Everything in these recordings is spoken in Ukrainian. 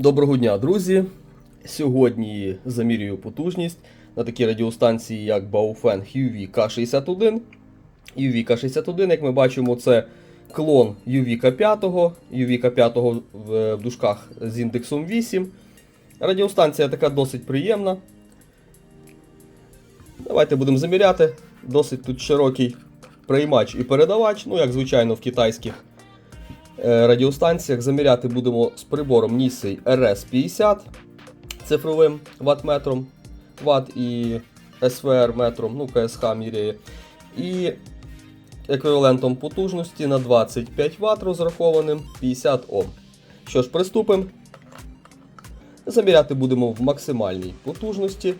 Доброго дня, друзі! Сьогодні замірюю потужність на такій радіостанції, як Baofeng UV K61. UV K61, як ми бачимо, це клон UV K5, UV K5 в, дужках з індексом 8. Радіостанція така досить приємна. Давайте будемо заміряти. Досить тут широкий приймач і передавач, ну, як звичайно, в китайських е, радіостанціях. Заміряти будемо з прибором Nisei RS50 цифровим ваттметром, ватт і SVR метром, ну КСХ міряє. І еквівалентом потужності на 25 Вт розрахованим 50 Ом. Що ж, приступимо. Заміряти будемо в максимальній потужності.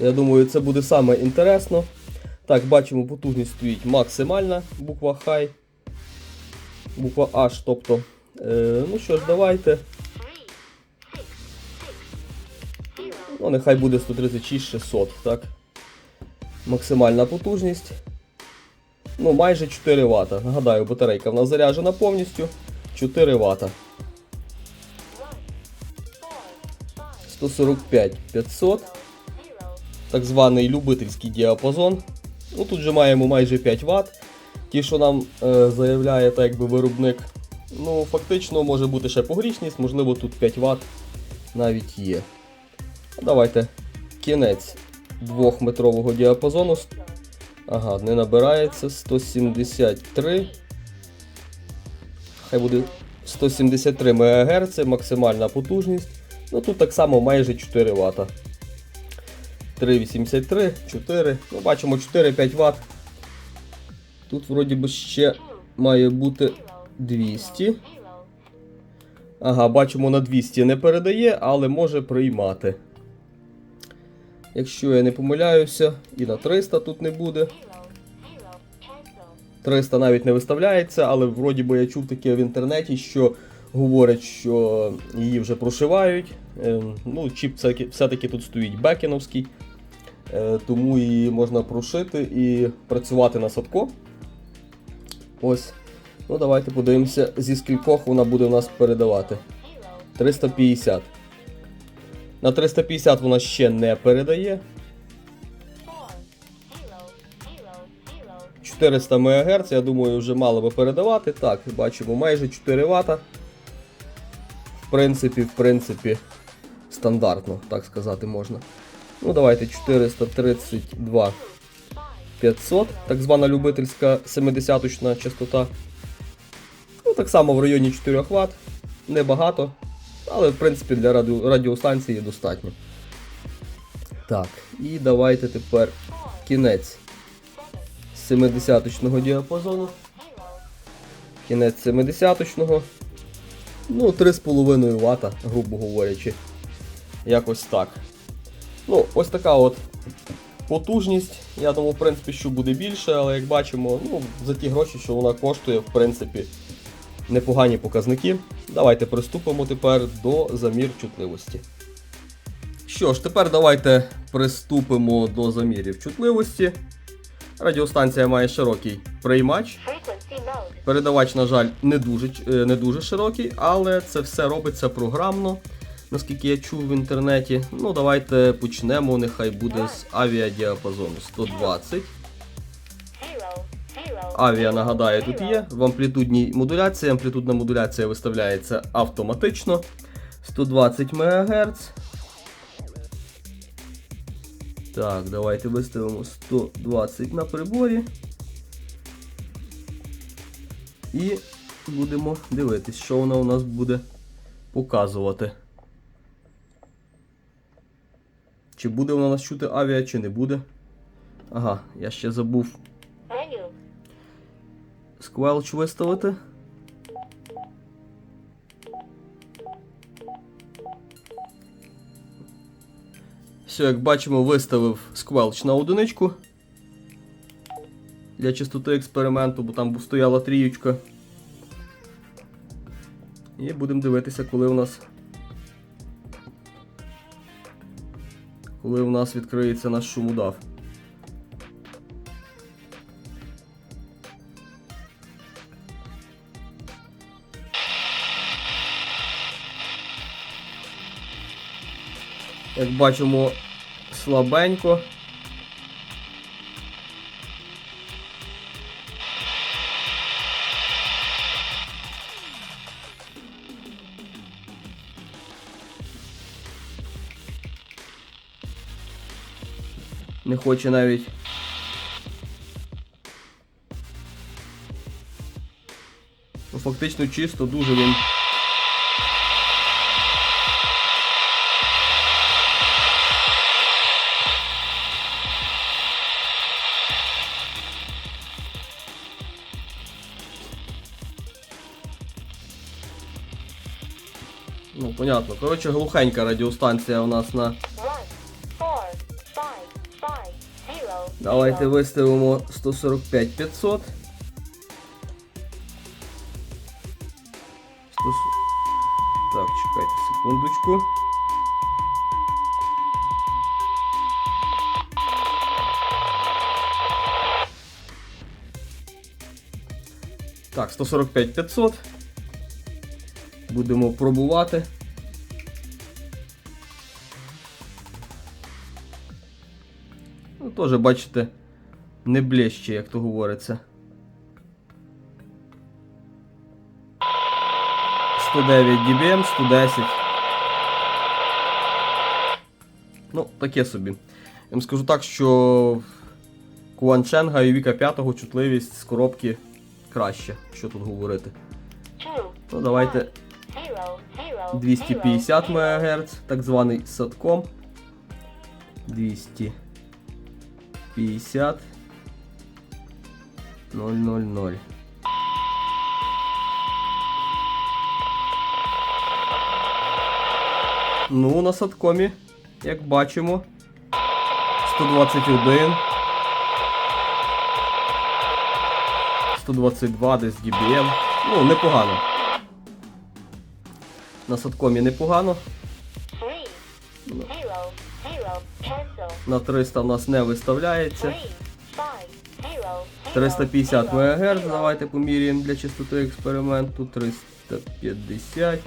Я думаю, це буде саме інтересно. Так, бачимо, потужність стоїть максимальна, буква High, буква H, тобто. Е, ну що ж, давайте. Ну, нехай буде 136 600, так. Максимальна потужність. Ну, майже 4 Вт. Нагадаю, батарейка в нас заряджена повністю. 4 Вт. 145 500 так званий любительський діапазон. Ну, Тут же маємо майже 5 Вт. Ті, що нам е, заявляє так якби виробник. Ну, фактично може бути ще погрішність, можливо, тут 5 Вт навіть є. Давайте кінець 2-метрового діапазону. Ага, не набирається 173. Хай буде 173 МГц, максимальна потужність. Ну тут так само майже 4 Вт. 3,83, 4. Ну, бачимо 4-5 Вт. Тут вроді би ще має бути 200. Ага, бачимо на 200 не передає, але може приймати. Якщо я не помиляюся, і на 300 тут не буде. 300 навіть не виставляється, але вроді би я чув таке в інтернеті, що говорять, що її вже прошивають. Ем, Ну, чіп все- все-таки тут стоїть бекіновський, е, тому її можна прошити і працювати на садко. Ось. Ну, давайте подивимося, зі скількох вона буде у нас передавати. 350. На 350 вона ще не передає. 400 МГц, я думаю, вже мало би передавати. Так, бачимо, майже 4 Вт. В принципі, в принципі, стандартно, так сказати можна. Ну, давайте 432 500, так звана любительська 70-точна частота. Ну, так само в районі 4 Вт. Небагато, але в принципі для радіо, радіостанції достатньо. Так, і давайте тепер кінець 70-точного діапазону. Кінець 70-точного. Ну, 3,5 Вт, грубо говорячи. Якось так. Ну, ось така от потужність. Я думав, в принципі, що буде більше, але як бачимо, ну, за ті гроші, що вона коштує, в принципі, непогані показники. Давайте приступимо тепер до замір чутливості. Що ж, тепер давайте приступимо до замірів чутливості. Радіостанція має широкий приймач. Передавач, на жаль, не дуже, е, не дуже широкий, але це все робиться програмно, наскільки я чув в інтернеті. Ну, давайте почнемо, нехай буде з авіадіапазону 120. Zero. Zero. Авіа, нагадаю, тут є. В амплітудній модуляції. Амплітудна модуляція виставляється автоматично. 120 МГц. Так, давайте виставимо 120 на приборі. І будемо дивитись, що вона у нас буде показувати. Чи буде вона нас чути авіа, чи не буде. Ага, я ще забув. Сквелч виставити. Все, як бачимо, виставив сквелч на одиничку. Для чистоти експерименту, бо там стояла трієчка. І будемо дивитися, коли у нас. коли у нас відкриється наш шумудав. Як бачимо слабенько. Не хоче навіть. Ну, фактично чисто, дуже він. Ну, понятно. Коротше, глухенька радіостанція у нас на. Давайте виставимо 145 500. 100... Так, чекайте секундочку. Так, 145 500. Будемо пробувати. Теж, бачите, не ближче, як то говориться. 109 dBm, 110. Ну, таке собі. Я вам скажу так, що Куанченга і Віка 5 чутливість з коробки краще, що тут говорити. Two, Ну, давайте zero, zero, 250 МГц, так званий садком. 250 000. Ну, на садкомі, як бачимо, 121. 122 десь DBM. Ну, непогано. На садкомі непогано. Cancel. На 300 в нас не виставляється. Three, five, zero, zero, 350 МГц. Давайте поміряємо для чистоти експерименту. 350.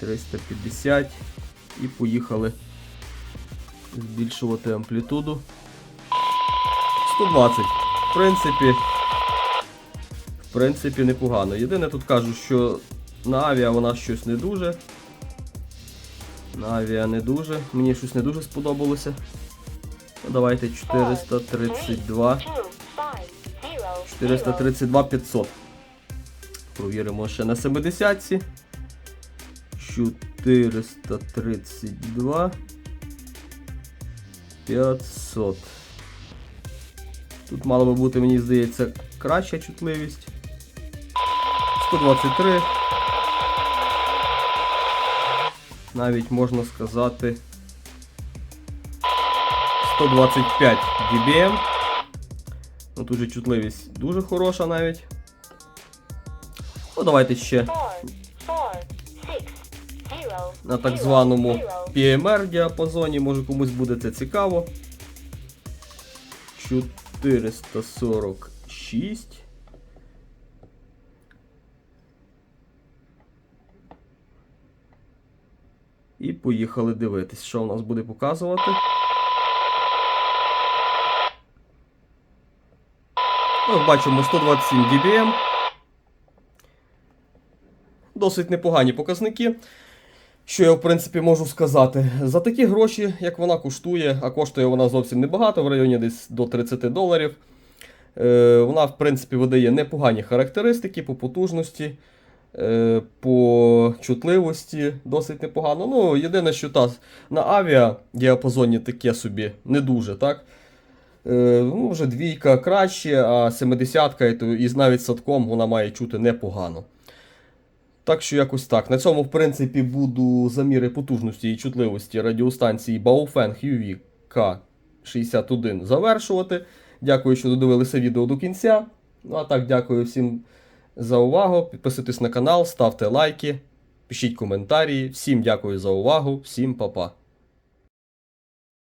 350. І поїхали збільшувати амплітуду. 120. В принципі. В принципі, непогано. Єдине тут кажу, що на авіа вона щось не дуже. На авіа не дуже. Мені щось не дуже сподобалося. Ну, давайте 432. Two, five, zero, 432 500. Провіримо ще на 70-ці. 432 500. Тут мало би бути, мені здається, краща чутливість. 123. Навіть можна сказати 125 dBm. Ну, тут же чутливість дуже хороша навіть. Ну, давайте ще на так званому. PMR діапазоні, може комусь буде це цікаво. 446. І поїхали дивитись, що у нас буде показувати. Ну, бачимо 127 dBm. Досить непогані показники. Що я, в принципі, можу сказати? За такі гроші, як вона коштує, а коштує вона зовсім небагато, в районі десь до 30 доларів. Е, вона, в принципі, видає непогані характеристики по потужності, по чутливості, досить непогано. Ну, єдине, що та, на авіа діапазоні таке собі не дуже, так? Е, ну, вже двійка краще, а 70-ка і, і навіть садком вона має чути непогано. Так що якось так. На цьому, в принципі, буду заміри потужності і чутливості радіостанції Baofeng UV K61 завершувати. Дякую, що додивилися відео до кінця. Ну а так, дякую всім за увагу. Підписуйтесь на канал, ставте лайки, пишіть коментарі. Всім дякую за увагу, всім па-па.